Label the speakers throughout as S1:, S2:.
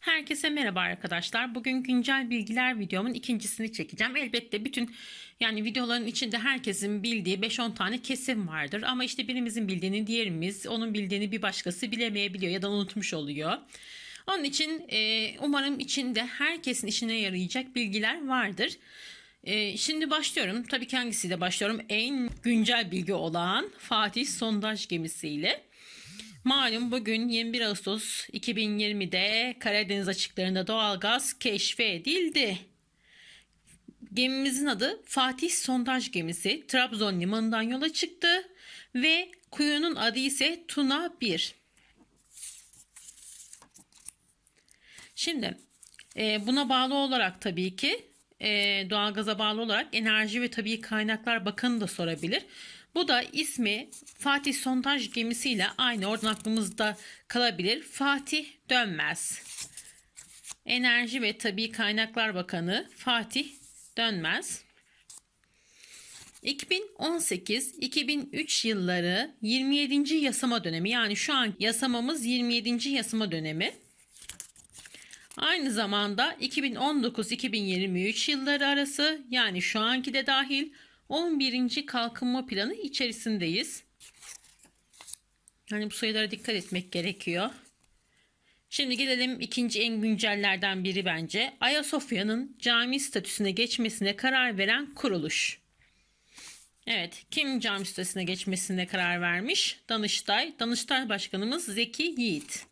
S1: Herkese merhaba arkadaşlar. Bugün güncel bilgiler videomun ikincisini çekeceğim. Elbette bütün yani videoların içinde herkesin bildiği 5-10 tane kesim vardır. Ama işte birimizin bildiğini diğerimiz, onun bildiğini bir başkası bilemeyebiliyor ya da unutmuş oluyor. Onun için e, umarım içinde herkesin işine yarayacak bilgiler vardır. E, şimdi başlıyorum. Tabii ki hangisiyle başlıyorum? En güncel bilgi olan Fatih sondaj gemisiyle. Malum bugün 21 Ağustos 2020'de Karadeniz açıklarında doğalgaz keşfedildi. Gemimizin adı Fatih Sondaj Gemisi. Trabzon limanından yola çıktı ve kuyunun adı ise Tuna 1. Şimdi e, buna bağlı olarak tabii ki e, doğalgaza bağlı olarak Enerji ve Tabii Kaynaklar Bakanı da sorabilir. Bu da ismi Fatih Sondaj gemisiyle aynı oradan aklımızda kalabilir. Fatih Dönmez. Enerji ve Tabii Kaynaklar Bakanı Fatih Dönmez. 2018-2003 yılları 27. yasama dönemi yani şu an yasamamız 27. yasama dönemi. Aynı zamanda 2019-2023 yılları arası yani şu anki de dahil 11. kalkınma planı içerisindeyiz. Yani bu sayılara dikkat etmek gerekiyor. Şimdi gelelim ikinci en güncellerden biri bence. Ayasofya'nın cami statüsüne geçmesine karar veren kuruluş. Evet, kim cami statüsüne geçmesine karar vermiş? Danıştay. Danıştay Başkanımız Zeki Yiğit.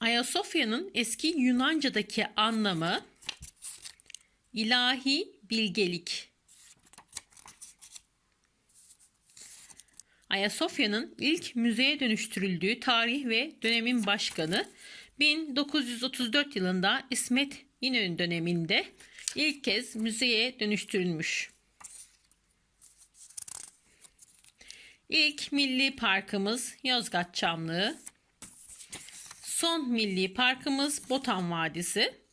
S1: Ayasofya'nın eski Yunanca'daki anlamı ilahi bilgelik. Ayasofya'nın ilk müzeye dönüştürüldüğü tarih ve dönemin başkanı 1934 yılında İsmet İnönü döneminde ilk kez müzeye dönüştürülmüş. İlk milli parkımız Yozgat Çamlığı. Son milli parkımız Botan Vadisi.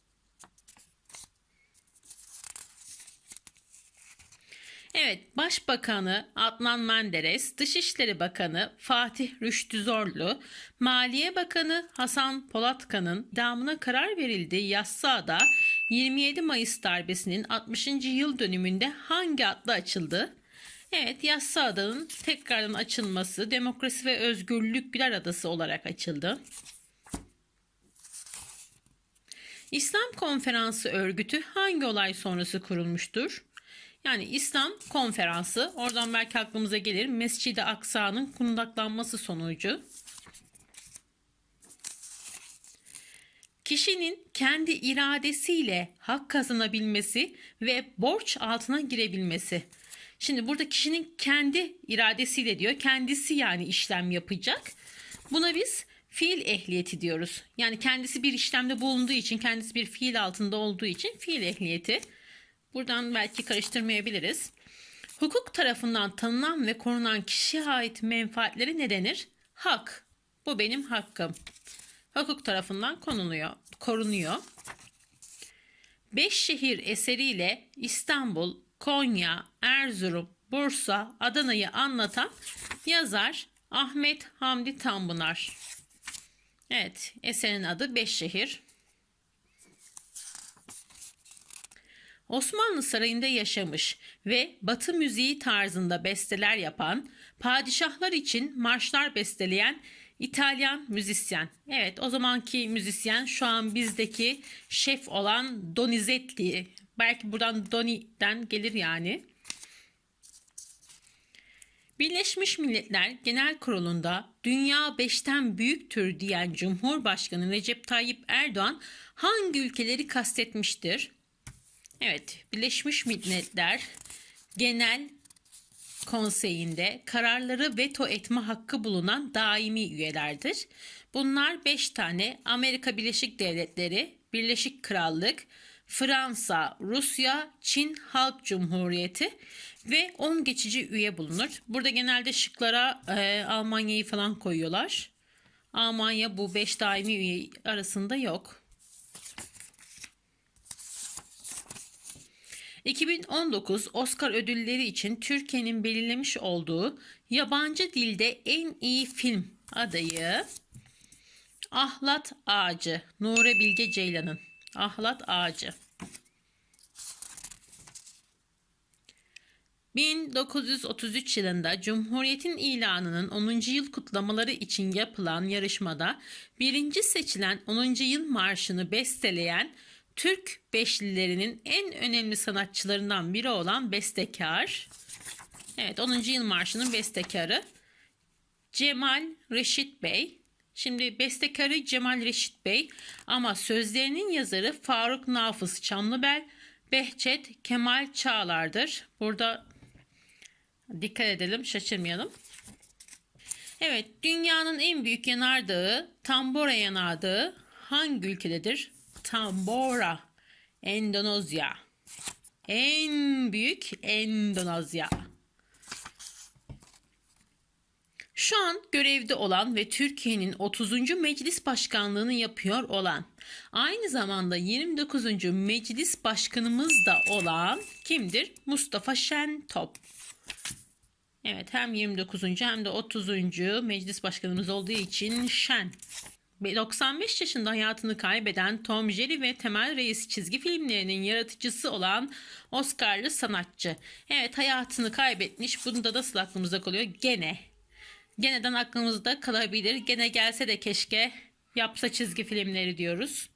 S1: Evet, Başbakanı Adnan Menderes, Dışişleri Bakanı Fatih Rüştü Zorlu, Maliye Bakanı Hasan Polatkan'ın damına karar verildiği Yassıada 27 Mayıs darbesinin 60. yıl dönümünde hangi adla açıldı? Evet, Yassıada'nın tekrardan açılması Demokrasi ve Özgürlükler Adası olarak açıldı. İslam Konferansı örgütü hangi olay sonrası kurulmuştur? Yani İslam konferansı oradan belki aklımıza gelir Mescid-i Aksa'nın kundaklanması sonucu. Kişinin kendi iradesiyle hak kazanabilmesi ve borç altına girebilmesi. Şimdi burada kişinin kendi iradesiyle diyor. Kendisi yani işlem yapacak. Buna biz fiil ehliyeti diyoruz. Yani kendisi bir işlemde bulunduğu için, kendisi bir fiil altında olduğu için fiil ehliyeti. Buradan belki karıştırmayabiliriz. Hukuk tarafından tanınan ve korunan kişiye ait menfaatleri ne denir? Hak. Bu benim hakkım. Hukuk tarafından konuluyor, korunuyor. Beş şehir eseriyle İstanbul, Konya, Erzurum, Bursa, Adana'yı anlatan yazar Ahmet Hamdi Tanpınar. Evet, eserin adı Beş Şehir. Osmanlı Sarayı'nda yaşamış ve Batı müziği tarzında besteler yapan, padişahlar için marşlar besteleyen İtalyan müzisyen. Evet o zamanki müzisyen şu an bizdeki şef olan Donizetti. Belki buradan Doni'den gelir yani. Birleşmiş Milletler Genel Kurulu'nda dünya beşten büyüktür diyen Cumhurbaşkanı Recep Tayyip Erdoğan hangi ülkeleri kastetmiştir? Evet, Birleşmiş Milletler Genel Konseyi'nde kararları veto etme hakkı bulunan daimi üyelerdir. Bunlar 5 tane Amerika Birleşik Devletleri, Birleşik Krallık, Fransa, Rusya, Çin Halk Cumhuriyeti ve 10 geçici üye bulunur. Burada genelde şıklara e, Almanya'yı falan koyuyorlar. Almanya bu 5 daimi üye arasında yok. 2019 Oscar ödülleri için Türkiye'nin belirlemiş olduğu yabancı dilde en iyi film adayı Ahlat ağacı. Nure Bilge Ceylan'ın. Ahlat ağacı. 1933 yılında Cumhuriyet'in ilanının 10. yıl kutlamaları için yapılan yarışmada birinci seçilen 10. yıl marşını besteleyen Türk Beşlilerinin en önemli sanatçılarından biri olan bestekar. Evet 10. yıl marşının bestekarı Cemal Reşit Bey. Şimdi bestekarı Cemal Reşit Bey ama sözlerinin yazarı Faruk Nafız Çamlıbel, Behçet Kemal Çağlar'dır. Burada dikkat edelim, şaşırmayalım. Evet, dünyanın en büyük yanardağı Tambora yanardağı hangi ülkededir? Tambora, Endonezya. En büyük Endonezya. Şu an görevde olan ve Türkiye'nin 30. Meclis Başkanlığını yapıyor olan, aynı zamanda 29. Meclis Başkanımız da olan kimdir? Mustafa Şentop. Evet hem 29. hem de 30. Meclis Başkanımız olduğu için Şen. Ve 95 yaşında hayatını kaybeden Tom Jerry ve Temel Reis çizgi filmlerinin yaratıcısı olan Oscar'lı sanatçı. Evet hayatını kaybetmiş. Bunda da nasıl aklımızda kalıyor? Gene. Geneden aklımızda kalabilir. Gene gelse de keşke yapsa çizgi filmleri diyoruz.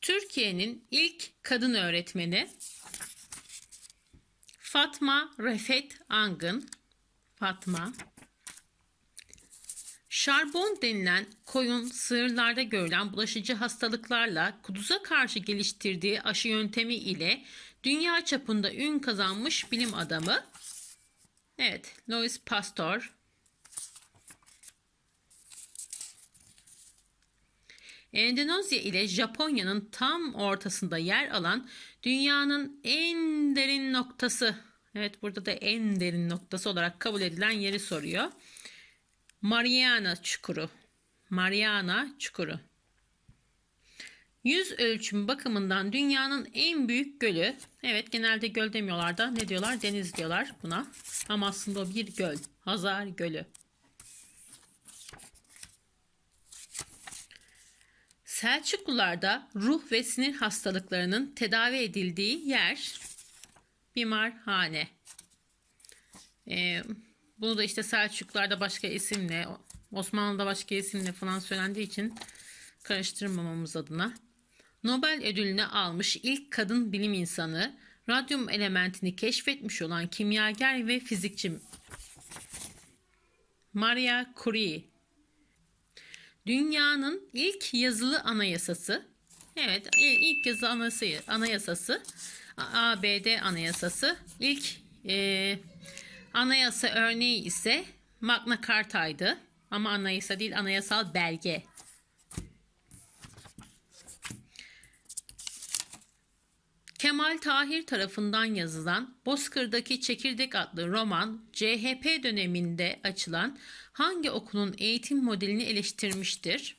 S1: Türkiye'nin ilk kadın öğretmeni Fatma Refet Angın. Fatma. Şarbon denilen koyun sığırlarda görülen bulaşıcı hastalıklarla kuduza karşı geliştirdiği aşı yöntemi ile dünya çapında ün kazanmış bilim adamı. Evet, Louis Pasteur. Endonezya ile Japonya'nın tam ortasında yer alan dünyanın en derin noktası. Evet burada da en derin noktası olarak kabul edilen yeri soruyor. Mariana Çukuru. Mariana Çukuru. Yüz ölçümü bakımından dünyanın en büyük gölü. Evet genelde göl demiyorlar da ne diyorlar? Deniz diyorlar buna. Ama aslında o bir göl. Hazar Gölü. Selçuklularda ruh ve sinir hastalıklarının tedavi edildiği yer bimarhane. Ee, bunu da işte Selçuklularda başka isimle, Osmanlı'da başka isimle falan söylendiği için karıştırmamamız adına. Nobel ödülünü almış ilk kadın bilim insanı, radyum elementini keşfetmiş olan kimyager ve fizikçi Maria Curie. Dünyanın ilk yazılı anayasası. Evet, ilk yazılı anayasası, anayasası ABD anayasası. İlk e, anayasa örneği ise Magna Carta'ydı. Ama anayasa değil, anayasal belge. Kemal Tahir tarafından yazılan Bozkır'daki Çekirdek adlı roman CHP döneminde açılan hangi okulun eğitim modelini eleştirmiştir?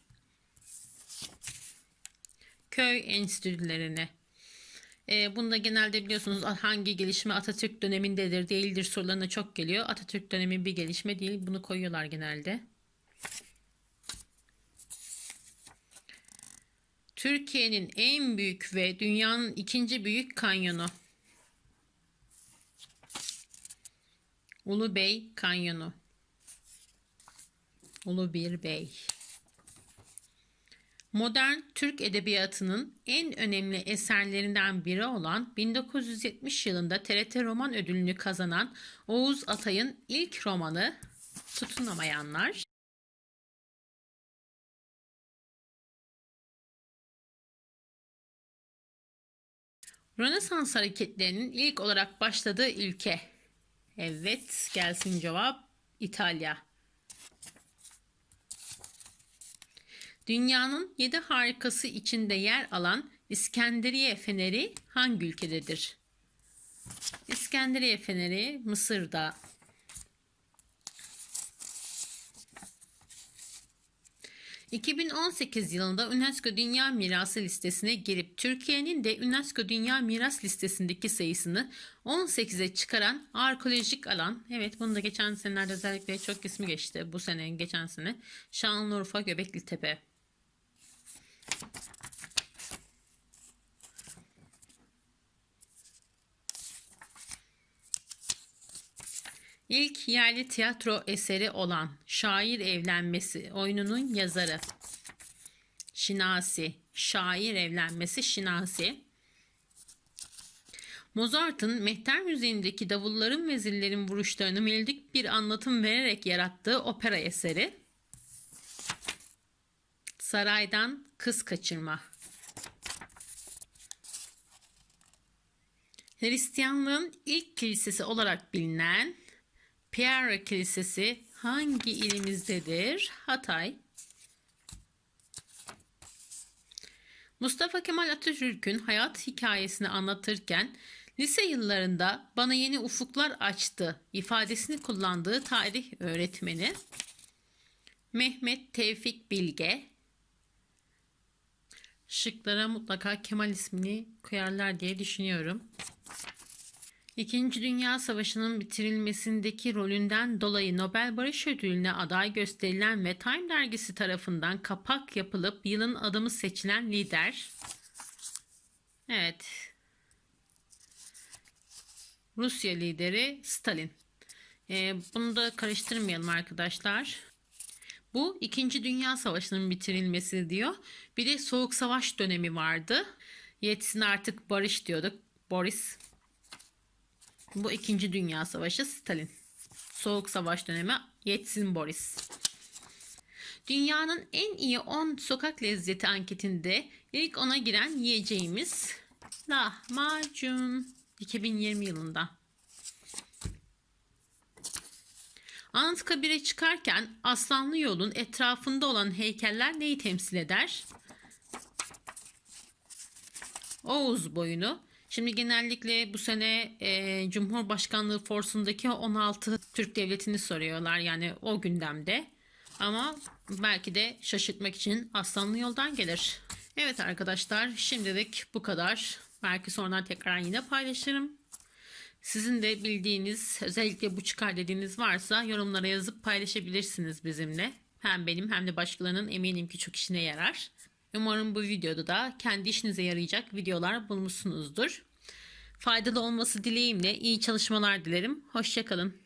S1: Köy enstitülerini. E, bunda genelde biliyorsunuz hangi gelişme Atatürk dönemindedir değildir sorularına çok geliyor. Atatürk dönemi bir gelişme değil. Bunu koyuyorlar genelde. Türkiye'nin en büyük ve dünyanın ikinci büyük kanyonu. Ulubey Kanyonu. Ulubir Bey. Modern Türk edebiyatının en önemli eserlerinden biri olan 1970 yılında TRT Roman Ödülünü kazanan Oğuz Atay'ın ilk romanı Tutunamayanlar. Rönesans hareketlerinin ilk olarak başladığı ülke. Evet, gelsin cevap İtalya. Dünyanın yedi harikası içinde yer alan İskenderiye Feneri hangi ülkededir? İskenderiye Feneri Mısır'da. 2018 yılında UNESCO Dünya Mirası listesine girip Türkiye'nin de UNESCO Dünya Miras listesindeki sayısını 18'e çıkaran arkeolojik alan. Evet bunu da geçen senelerde özellikle çok ismi geçti. Bu sene geçen sene Şanlıurfa Göbekli Tepe. İlk yerli tiyatro eseri olan Şair Evlenmesi oyununun yazarı. Şinasi. Şair Evlenmesi Şinasi. Mozart'ın Mehter Müziği'ndeki davulların ve zillerin vuruşlarını melodik bir anlatım vererek yarattığı opera eseri. Saraydan Kız Kaçırma. Hristiyanlığın ilk kilisesi olarak bilinen Pierre Kilisesi hangi ilimizdedir? Hatay. Mustafa Kemal Atatürk'ün hayat hikayesini anlatırken lise yıllarında bana yeni ufuklar açtı ifadesini kullandığı tarih öğretmeni Mehmet Tevfik Bilge. Şıklara mutlaka Kemal ismini koyarlar diye düşünüyorum. İkinci Dünya Savaşı'nın bitirilmesindeki rolünden dolayı Nobel Barış Ödülü'ne aday gösterilen ve Time dergisi tarafından kapak yapılıp yılın adamı seçilen lider. Evet. Rusya lideri Stalin. Ee, bunu da karıştırmayalım arkadaşlar. Bu İkinci Dünya Savaşı'nın bitirilmesi diyor. Bir de Soğuk Savaş dönemi vardı. Yetsin artık barış diyorduk. Boris bu 2. Dünya Savaşı Stalin. Soğuk Savaş dönemi Yetsin Boris. Dünyanın en iyi 10 sokak lezzeti anketinde ilk ona giren yiyeceğimiz lahmacun 2020 yılında. Anıtkabir'e çıkarken Aslanlı Yol'un etrafında olan heykeller neyi temsil eder? Oğuz boyunu, Şimdi genellikle bu sene e, Cumhurbaşkanlığı forsundaki 16 Türk devletini soruyorlar. Yani o gündemde. Ama belki de şaşırtmak için Aslanlı yoldan gelir. Evet arkadaşlar şimdilik bu kadar. Belki sonra tekrar yine paylaşırım. Sizin de bildiğiniz özellikle bu çıkar dediğiniz varsa yorumlara yazıp paylaşabilirsiniz bizimle. Hem benim hem de başkalarının eminim ki çok işine yarar. Umarım bu videoda da kendi işinize yarayacak videolar bulmuşsunuzdur. Faydalı olması dileğimle iyi çalışmalar dilerim. Hoşçakalın.